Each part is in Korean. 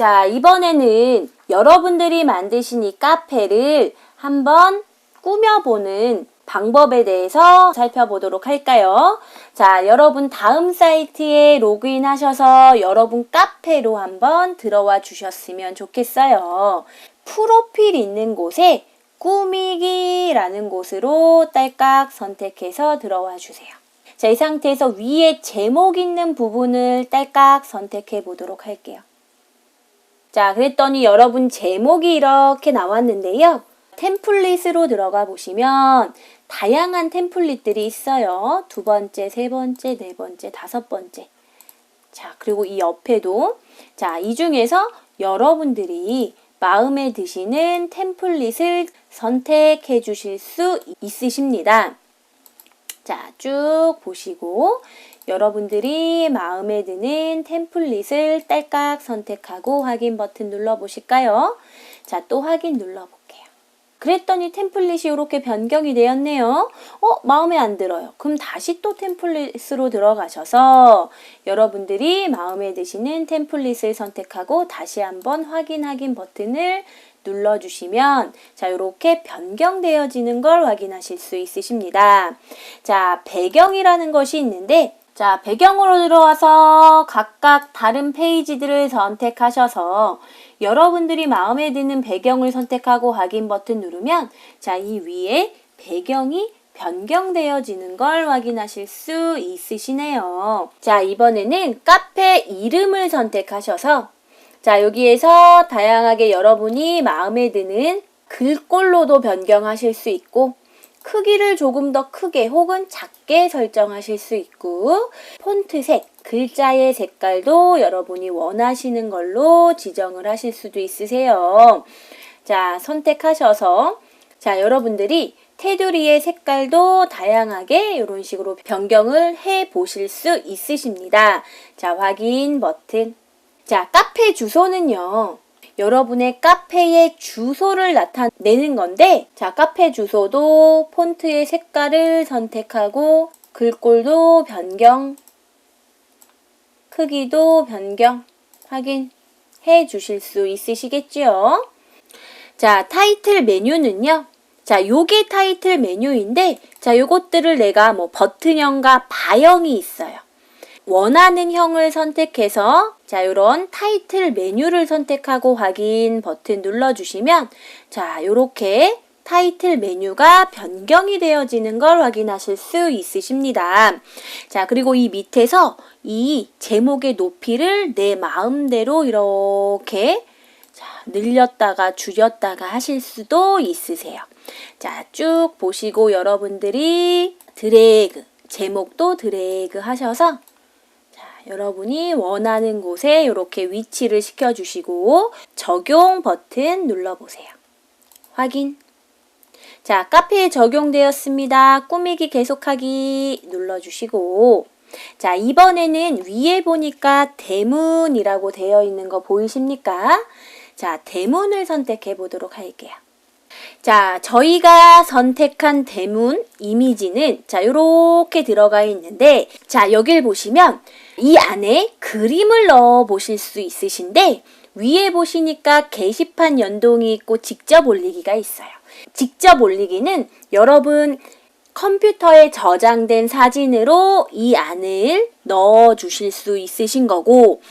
자, 이번에는 여러분들이 만드신 이 카페를 한번 꾸며보는 방법에 대해서 살펴보도록 할까요? 자, 여러분 다음 사이트에 로그인 하셔서 여러분 카페로 한번 들어와 주셨으면 좋겠어요. 프로필 있는 곳에 꾸미기라는 곳으로 딸깍 선택해서 들어와 주세요. 자, 이 상태에서 위에 제목 있는 부분을 딸깍 선택해 보도록 할게요. 자, 그랬더니 여러분 제목이 이렇게 나왔는데요. 템플릿으로 들어가 보시면 다양한 템플릿들이 있어요. 두 번째, 세 번째, 네 번째, 다섯 번째. 자, 그리고 이 옆에도 자, 이 중에서 여러분들이 마음에 드시는 템플릿을 선택해 주실 수 있으십니다. 자, 쭉 보시고 여러분들이 마음에 드는 템플릿을 딸깍 선택하고 확인 버튼 눌러 보실까요? 자, 또 확인 눌러 볼게요. 그랬더니 템플릿이 이렇게 변경이 되었네요. 어, 마음에 안 들어요. 그럼 다시 또 템플릿으로 들어가셔서 여러분들이 마음에 드시는 템플릿을 선택하고 다시 한번 확인 확인 버튼을 눌러주시면 자 이렇게 변경되어지는 걸 확인하실 수 있으십니다. 자 배경이라는 것이 있는데 자 배경으로 들어와서 각각 다른 페이지들을 선택하셔서 여러분들이 마음에 드는 배경을 선택하고 확인 버튼 누르면 자 이 위에 배경이 변경되어지는 걸 확인하실 수 있으시네요. 자, 이번에는 카페 이름을 선택하셔서 자, 여기에서 다양하게 여러분이 마음에 드는 글꼴로도 변경하실 수 있고, 크기를 조금 더 크게 혹은 작게 설정하실 수 있고, 폰트 색, 글자의 색깔도 여러분이 원하시는 걸로 지정을 하실 수도 있으세요. 자, 선택하셔서, 자, 여러분들이 테두리의 색깔도 다양하게 이런 식으로 변경을 해 보실 수 있으십니다. 자, 확인 버튼. 자, 카페 주소는요. 여러분의 카페의 주소를 나타내는 건데, 자, 카페 주소도 폰트의 색깔을 선택하고, 글꼴도 변경, 크기도 변경, 확인해 주실 수 있으시겠지요? 자, 타이틀 메뉴는요. 자, 요게 타이틀 메뉴인데, 자, 요것들을 내가 뭐 버튼형과 바형이 있어요. 원하는 형을 선택해서 자, 요런 타이틀 메뉴를 선택하고 확인 버튼 눌러주시면 자, 요렇게 타이틀 메뉴가 변경이 되어지는 걸 확인하실 수 있으십니다. 자, 그리고 이 밑에서 이 제목의 높이를 내 마음대로 이렇게 자, 늘렸다가 줄였다가 하실 수도 있으세요. 자, 쭉 보시고 여러분들이 드래그, 제목도 드래그 하셔서 여러분이 원하는 곳에 이렇게 위치를 시켜주시고 적용 버튼 눌러보세요. 확인. 자, 카페에 적용되었습니다. 꾸미기 계속하기 눌러주시고 자, 이번에는 위에 보니까 대문이라고 되어 있는 거 보이십니까? 자, 대문을 선택해 보도록 할게요. 자, 저희가 선택한 대문 이미지는 자, 요렇게 들어가 있는데 자, 여길 보시면 이 안에 그림을 넣어 보실 수 있으신데 위에 보시니까 게시판 연동이 있고 직접 올리기가 있어요. 직접 올리기는 여러분 컴퓨터에 저장된 사진으로 이 안을 넣어 주실 수 있으신 거고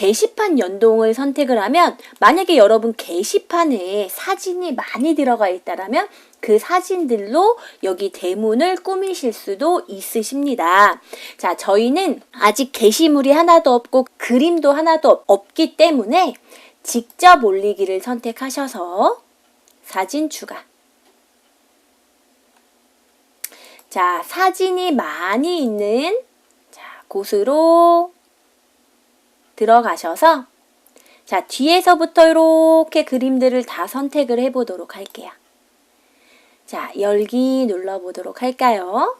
게시판 연동을 선택을 하면 만약에 여러분 게시판에 사진이 많이 들어가 있다라면 그 사진들로 여기 대문을 꾸미실 수도 있으십니다. 자, 저희는 아직 게시물이 하나도 없고 그림도 하나도 없기 때문에 직접 올리기를 선택하셔서 사진 추가. 자, 사진이 많이 있는 자, 곳으로 들어가셔서 자, 뒤에서부터 이렇게 그림들을 다 선택을 해 보도록 할게요. 자, 열기 눌러보도록 할까요?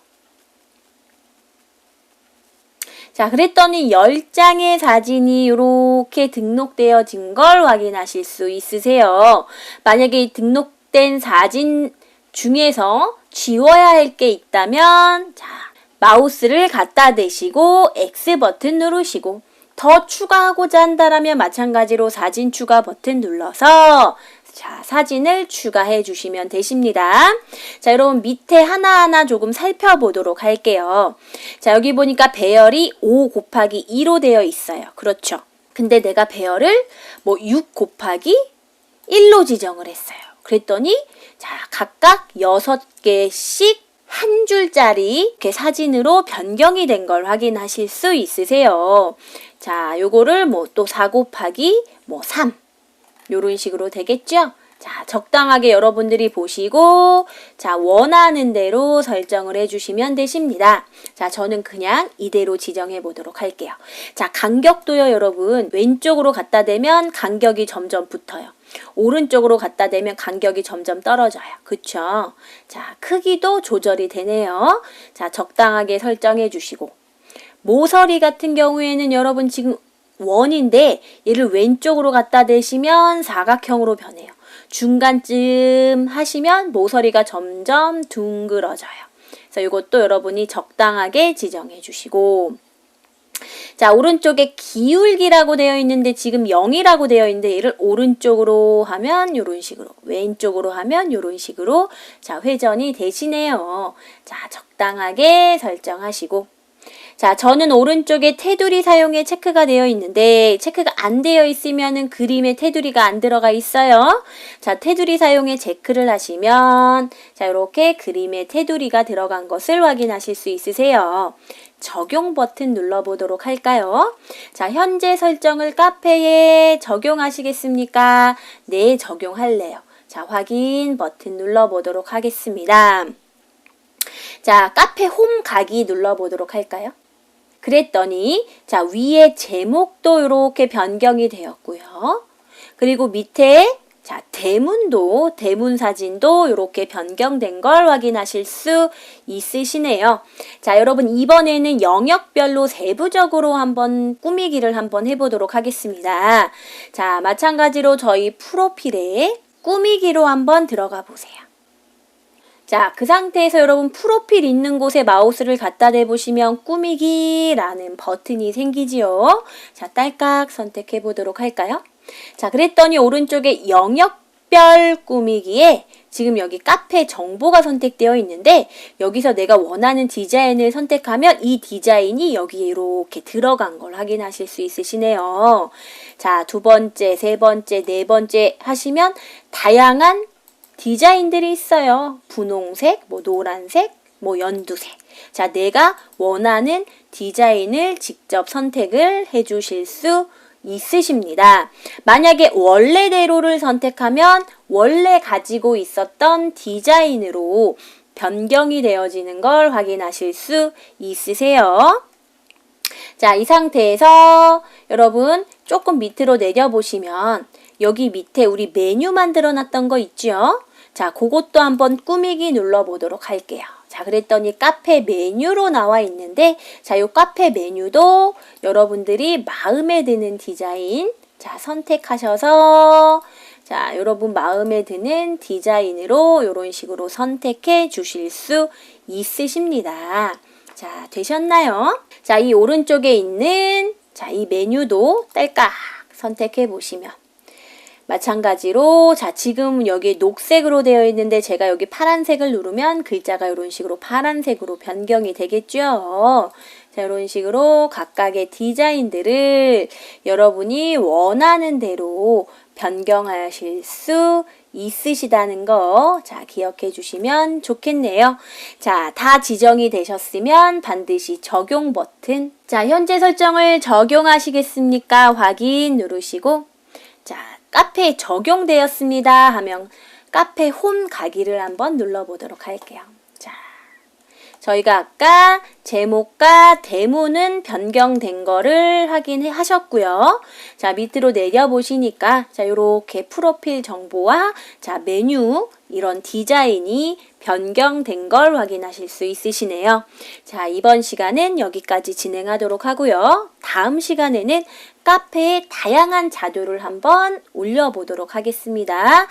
자, 그랬더니 10장의 사진이 이렇게 등록되어진 걸 확인하실 수 있으세요. 만약에 등록된 사진 중에서 지워야 할 게 있다면, 자, 마우스를 갖다 대시고 X 버튼 누르시고 더 추가하고자 한다라면 마찬가지로 사진 추가 버튼 눌러서 자, 사진을 추가해 주시면 되십니다. 자, 여러분 밑에 하나하나 조금 살펴보도록 할게요. 자, 여기 보니까 배열이 5 곱하기 2로 되어 있어요. 그렇죠. 근데 내가 배열을 뭐 6 곱하기 1로 지정을 했어요. 그랬더니 자, 각각 6개씩 한 줄짜리 이렇게 사진으로 변경이 된 걸 확인하실 수 있으세요. 자, 요거를 뭐 또 4 곱하기 뭐 3. 요런 식으로 되겠죠? 자, 적당하게 여러분들이 보시고, 자, 원하는 대로 설정을 해주시면 되십니다. 자, 저는 그냥 이대로 지정해 보도록 할게요. 자, 간격도요, 여러분. 왼쪽으로 갖다 대면 간격이 점점 붙어요. 오른쪽으로 갖다 대면 간격이 점점 떨어져요. 그쵸? 자, 크기도 조절이 되네요. 자, 적당하게 설정해 주시고. 모서리 같은 경우에는 여러분 지금 원인데 얘를 왼쪽으로 갖다 대시면 사각형으로 변해요. 중간쯤 하시면 모서리가 점점 둥그러져요. 그래서 이것도 여러분이 적당하게 지정해 주시고 자, 오른쪽에 기울기라고 되어 있는데 지금 0이라고 되어 있는데 얘를 오른쪽으로 하면 이런 식으로, 왼쪽으로 하면 이런 식으로 자, 회전이 되시네요. 자, 적당하게 설정하시고 자, 저는 오른쪽에 테두리 사용에 체크가 되어 있는데 체크가 안 되어 있으면은 그림에 테두리가 안 들어가 있어요. 자, 테두리 사용에 체크를 하시면 자, 이렇게 그림에 테두리가 들어간 것을 확인하실 수 있으세요. 적용 버튼 눌러보도록 할까요? 자, 현재 설정을 카페에 적용하시겠습니까? 네, 적용할래요. 자, 확인 버튼 눌러보도록 하겠습니다. 자, 카페 홈 가기 눌러보도록 할까요? 그랬더니, 자, 위에 제목도 이렇게 변경이 되었고요. 그리고 밑에, 자, 대문도, 대문 사진도 이렇게 변경된 걸 확인하실 수 있으시네요. 자, 여러분, 이번에는 영역별로 세부적으로 한번 꾸미기를 한번 해보도록 하겠습니다. 자, 마찬가지로 저희 프로필에 꾸미기로 한번 들어가 보세요. 자, 그 상태에서 여러분 프로필 있는 곳에 마우스를 갖다 대보시면 꾸미기라는 버튼이 생기지요. 자, 딸깍 선택해 보도록 할까요? 자, 그랬더니 오른쪽에 영역별 꾸미기에 지금 여기 카페 정보가 선택되어 있는데 여기서 내가 원하는 디자인을 선택하면 이 디자인이 여기에 이렇게 들어간 걸 확인하실 수 있으시네요. 자, 두 번째, 세 번째, 네 번째 하시면 다양한 디자인들이 있어요. 분홍색, 뭐 노란색, 뭐 연두색. 자, 내가 원하는 디자인을 직접 선택을 해 주실 수 있으십니다. 만약에 원래대로를 선택하면 원래 가지고 있었던 디자인으로 변경이 되어지는 걸 확인하실 수 있으세요. 자, 이 상태에서 여러분 조금 밑으로 내려보시면 여기 밑에 우리 메뉴 만들어 놨던 거 있죠? 자, 그것도 한번 꾸미기 눌러보도록 할게요. 자, 그랬더니 카페 메뉴로 나와 있는데, 자, 요 카페 메뉴도 여러분들이 마음에 드는 디자인, 자, 선택하셔서, 자, 여러분 마음에 드는 디자인으로 이런 식으로 선택해 주실 수 있으십니다. 자, 되셨나요? 자, 이 오른쪽에 있는, 자, 이 메뉴도 딸깍 선택해 보시면, 마찬가지로 자 지금 여기 녹색으로 되어 있는데 제가 여기 파란색을 누르면 글자가 이런 식으로 파란색으로 변경이 되겠죠. 자 이런 식으로 각각의 디자인들을 여러분이 원하는 대로 변경하실 수 있으시다는 거, 자, 기억해 주시면 좋겠네요. 자, 다 지정이 되셨으면 반드시 적용 버튼. 자, 현재 설정을 적용하시겠습니까? 확인 누르시고, 자, 카페에 적용되었습니다 하면 카페 홈 가기를 한번 눌러보도록 할게요. 자, 저희가 아까 제목과 대문은 변경된 거를 확인하셨고요. 자, 밑으로 내려보시니까 자, 요렇게 프로필 정보와 자, 메뉴 이런 디자인이 변경된 걸 확인하실 수 있으시네요. 자, 이번 시간은 여기까지 진행하도록 하고요. 다음 시간에는 카페에 다양한 자료를 한번 올려보도록 하겠습니다.